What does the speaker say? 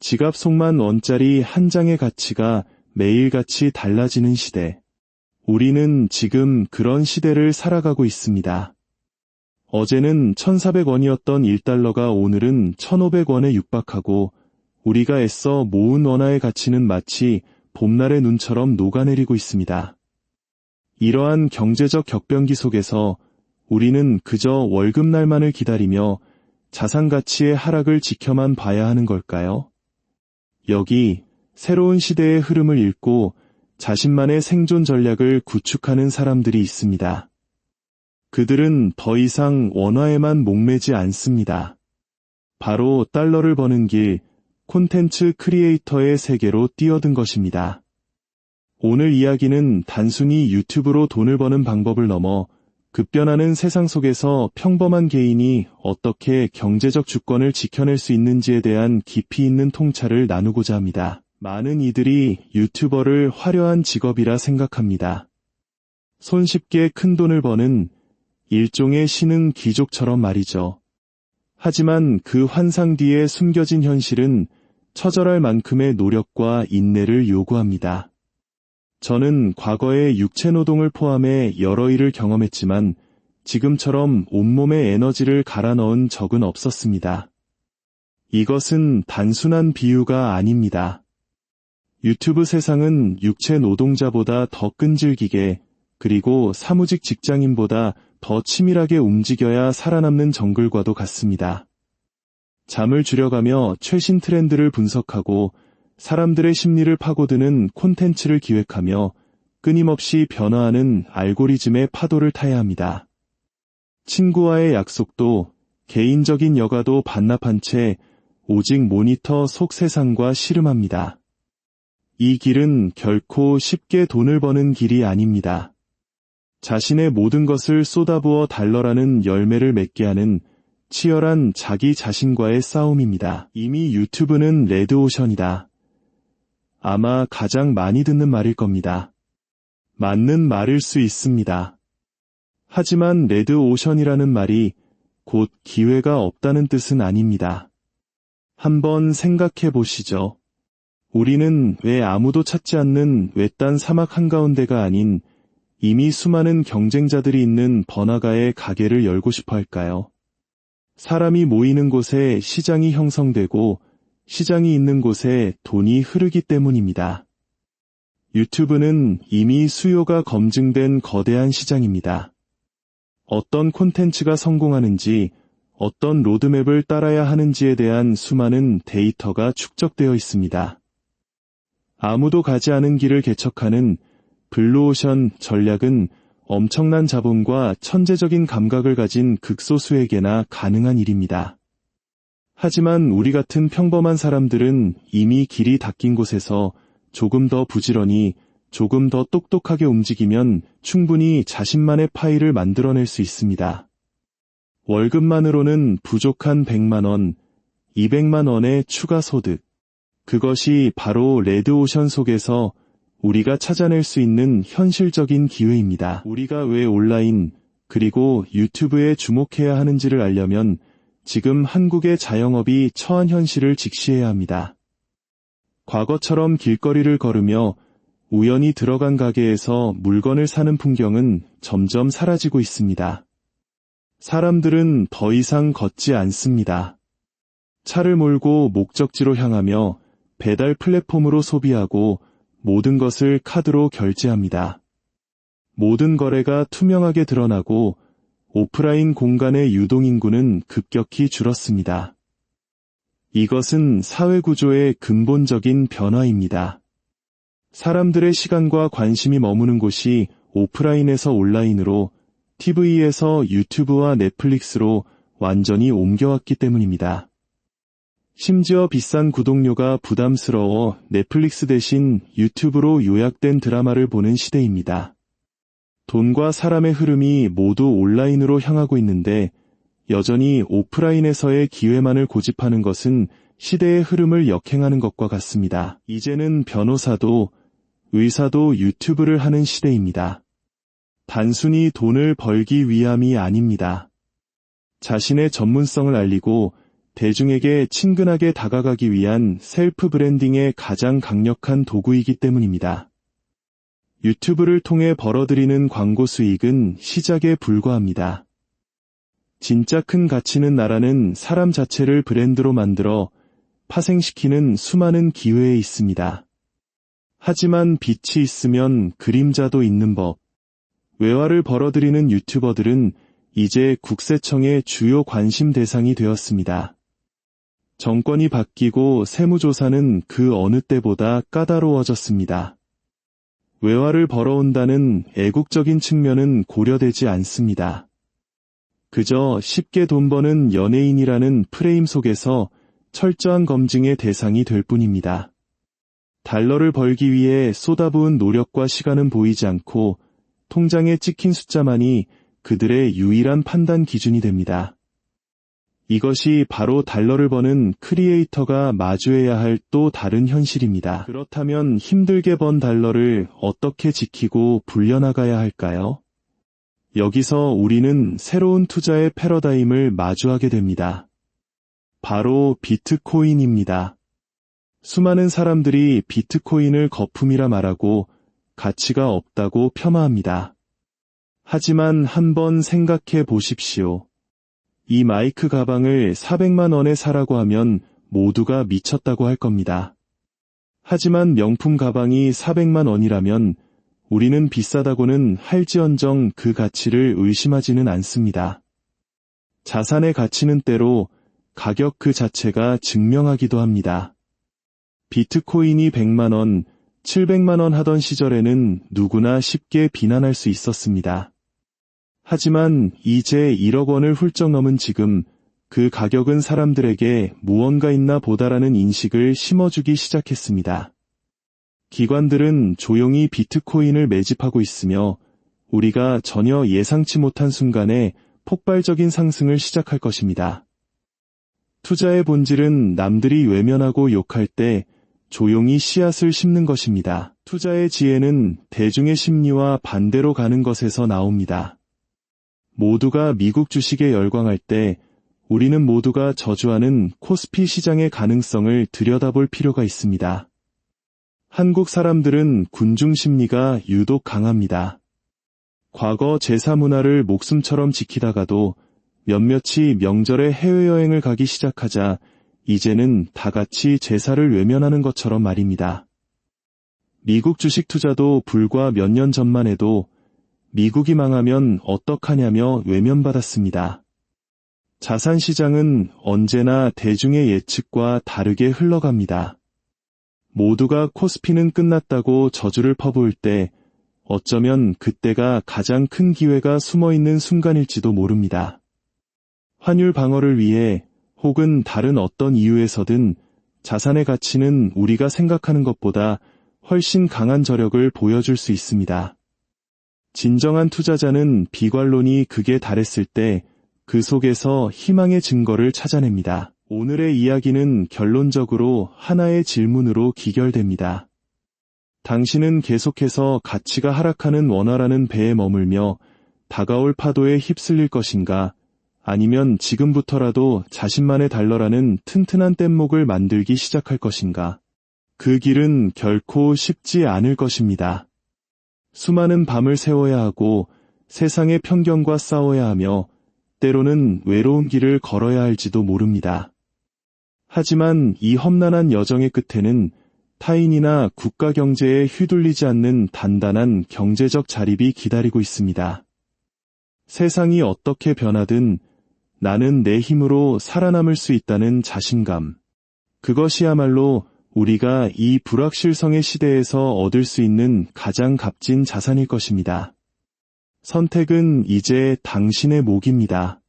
지갑 속만 원짜리 한 장의 가치가 매일같이 달라지는 시대. 우리는 지금 그런 시대를 살아가고 있습니다. 어제는 1,400원이었던 1달러가 오늘은 1,500원에 육박하고 우리가 애써 모은 원화의 가치는 마치 봄날의 눈처럼 녹아내리고 있습니다. 이러한 경제적 격변기 속에서 우리는 그저 월급날만을 기다리며 자산 가치의 하락을 지켜만 봐야 하는 걸까요? 여기 새로운 시대의 흐름을 읽고 자신만의 생존 전략을 구축하는 사람들이 있습니다. 그들은 더 이상 원화에만 목매지 않습니다. 바로 달러를 버는 길, 콘텐츠 크리에이터의 세계로 뛰어든 것입니다. 오늘 이야기는 단순히 유튜브로 돈을 버는 방법을 넘어 급변하는 세상 속에서 평범한 개인이 어떻게 경제적 주권을 지켜낼 수 있는지에 대한 깊이 있는 통찰을 나누고자 합니다. 많은 이들이 유튜버를 화려한 직업이라 생각합니다. 손쉽게 큰 돈을 버는 일종의 신흥 귀족처럼 말이죠. 하지만 그 환상 뒤에 숨겨진 현실은 처절할 만큼의 노력과 인내를 요구합니다. 저는 과거에 육체노동을 포함해 여러 일을 경험했지만 지금처럼 온몸에 에너지를 갈아 넣은 적은 없었습니다. 이것은 단순한 비유가 아닙니다. 유튜브 세상은 육체 노동자보다 더 끈질기게 그리고 사무직 직장인보다 더 치밀하게 움직여야 살아남는 정글과도 같습니다. 잠을 줄여가며 최신 트렌드를 분석하고 사람들의 심리를 파고드는 콘텐츠를 기획하며 끊임없이 변화하는 알고리즘의 파도를 타야 합니다. 친구와의 약속도 개인적인 여가도 반납한 채 오직 모니터 속 세상과 씨름합니다. 이 길은 결코 쉽게 돈을 버는 길이 아닙니다. 자신의 모든 것을 쏟아부어 달러라는 열매를 맺게 하는 치열한 자기 자신과의 싸움입니다. 이미 유튜브는 레드오션이다. 아마 가장 많이 듣는 말일 겁니다. 맞는 말일 수 있습니다. 하지만 레드 오션이라는 말이 곧 기회가 없다는 뜻은 아닙니다. 한번 생각해 보시죠. 우리는 왜 아무도 찾지 않는 외딴 사막 한가운데가 아닌 이미 수많은 경쟁자들이 있는 번화가의 가게를 열고 싶어 할까요? 사람이 모이는 곳에 시장이 형성되고 시장이 있는 곳에 돈이 흐르기 때문입니다. 유튜브는 이미 수요가 검증된 거대한 시장입니다. 어떤 콘텐츠가 성공하는지, 어떤 로드맵을 따라야 하는지에 대한 수많은 데이터가 축적되어 있습니다. 아무도 가지 않은 길을 개척하는 블루오션 전략은 엄청난 자본과 천재적인 감각을 가진 극소수에게나 가능한 일입니다. 하지만 우리 같은 평범한 사람들은 이미 길이 닦인 곳에서 조금 더 부지런히 조금 더 똑똑하게 움직이면 충분히 자신만의 파일을 만들어낼 수 있습니다. 월급만으로는 부족한 100만원, 200만원의 추가 소득. 그것이 바로 레드오션 속에서 우리가 찾아낼 수 있는 현실적인 기회입니다. 우리가 왜 온라인 그리고 유튜브에 주목해야 하는지를 알려면 지금 한국의 자영업이 처한 현실을 직시해야 합니다. 과거처럼 길거리를 걸으며 우연히 들어간 가게에서 물건을 사는 풍경은 점점 사라지고 있습니다. 사람들은 더 이상 걷지 않습니다. 차를 몰고 목적지로 향하며 배달 플랫폼으로 소비하고 모든 것을 카드로 결제합니다. 모든 거래가 투명하게 드러나고 오프라인 공간의 유동인구는 급격히 줄었습니다. 이것은 사회구조의 근본적인 변화입니다. 사람들의 시간과 관심이 머무는 곳이 오프라인에서 온라인으로 TV에서 유튜브와 넷플릭스로 완전히 옮겨왔기 때문입니다. 심지어 비싼 구독료가 부담스러워 넷플릭스 대신 유튜브로 요약된 드라마를 보는 시대입니다. 돈과 사람의 흐름이 모두 온라인으로 향하고 있는데 여전히 오프라인에서의 기회만을 고집하는 것은 시대의 흐름을 역행하는 것과 같습니다. 이제는 변호사도 의사도 유튜브를 하는 시대입니다. 단순히 돈을 벌기 위함이 아닙니다. 자신의 전문성을 알리고 대중에게 친근하게 다가가기 위한 셀프 브랜딩의 가장 강력한 도구이기 때문입니다. 유튜브를 통해 벌어들이는 광고 수익은 시작에 불과합니다. 진짜 큰 가치는 나라는 사람 자체를 브랜드로 만들어 파생시키는 수많은 기회에 있습니다. 하지만 빛이 있으면 그림자도 있는 법. 외화를 벌어들이는 유튜버들은 이제 국세청의 주요 관심 대상이 되었습니다. 정권이 바뀌고 세무조사는 그 어느 때보다 까다로워졌습니다. 외화를 벌어온다는 애국적인 측면은 고려되지 않습니다. 그저 쉽게 돈 버는 연예인이라는 프레임 속에서 철저한 검증의 대상이 될 뿐입니다. 달러를 벌기 위해 쏟아부은 노력과 시간은 보이지 않고 통장에 찍힌 숫자만이 그들의 유일한 판단 기준이 됩니다. 이것이 바로 달러를 버는 크리에이터가 마주해야 할 또 다른 현실입니다. 그렇다면 힘들게 번 달러를 어떻게 지키고 불려나가야 할까요? 여기서 우리는 새로운 투자의 패러다임을 마주하게 됩니다. 바로 비트코인입니다. 수많은 사람들이 비트코인을 거품이라 말하고 가치가 없다고 폄하합니다. 하지만 한번 생각해 보십시오. 이 마이크 가방을 400만 원에 사라고 하면 모두가 미쳤다고 할 겁니다. 하지만 명품 가방이 400만 원이라면 우리는 비싸다고는 할지언정 그 가치를 의심하지는 않습니다. 자산의 가치는 때로 가격 그 자체가 증명하기도 합니다. 비트코인이 100만원, 700만원 하던 시절에는 누구나 쉽게 비난할 수 있었습니다. 하지만 이제 1억 원을 훌쩍 넘은 지금 그 가격은 사람들에게 무언가 있나 보다라는 인식을 심어주기 시작했습니다. 기관들은 조용히 비트코인을 매집하고 있으며 우리가 전혀 예상치 못한 순간에 폭발적인 상승을 시작할 것입니다. 투자의 본질은 남들이 외면하고 욕할 때 조용히 씨앗을 심는 것입니다. 투자의 지혜는 대중의 심리와 반대로 가는 것에서 나옵니다. 모두가 미국 주식에 열광할 때 우리는 모두가 저주하는 코스피 시장의 가능성을 들여다볼 필요가 있습니다. 한국 사람들은 군중 심리가 유독 강합니다. 과거 제사 문화를 목숨처럼 지키다가도 몇몇이 명절에 해외여행을 가기 시작하자 이제는 다 같이 제사를 외면하는 것처럼 말입니다. 미국 주식 투자도 불과 몇 년 전만 해도 미국이 망하면 어떡하냐며 외면받았습니다. 자산 시장은 언제나 대중의 예측과 다르게 흘러갑니다. 모두가 코스피는 끝났다고 저주를 퍼부을 때 어쩌면 그때가 가장 큰 기회가 숨어 있는 순간일지도 모릅니다. 환율 방어를 위해 혹은 다른 어떤 이유에서든 자산의 가치는 우리가 생각하는 것보다 훨씬 강한 저력을 보여줄 수 있습니다. 진정한 투자자는 비관론이 극에 달했을 때 그 속에서 희망의 증거를 찾아냅니다. 오늘의 이야기는 결론적으로 하나의 질문으로 기결됩니다. 당신은 계속해서 가치가 하락하는 원화라는 배에 머물며 다가올 파도에 휩쓸릴 것인가 아니면 지금부터라도 자신만의 달러라는 튼튼한 뗏목을 만들기 시작할 것인가. 그 길은 결코 쉽지 않을 것입니다. 수많은 밤을 새워야 하고 세상의 편견과 싸워야 하며 때로는 외로운 길을 걸어야 할지도 모릅니다. 하지만 이 험난한 여정의 끝에는 타인이나 국가 경제에 휘둘리지 않는 단단한 경제적 자립이 기다리고 있습니다. 세상이 어떻게 변하든 나는 내 힘으로 살아남을 수 있다는 자신감. 그것이야말로 우리가 이 불확실성의 시대에서 얻을 수 있는 가장 값진 자산일 것입니다. 선택은 이제 당신의 목입니다.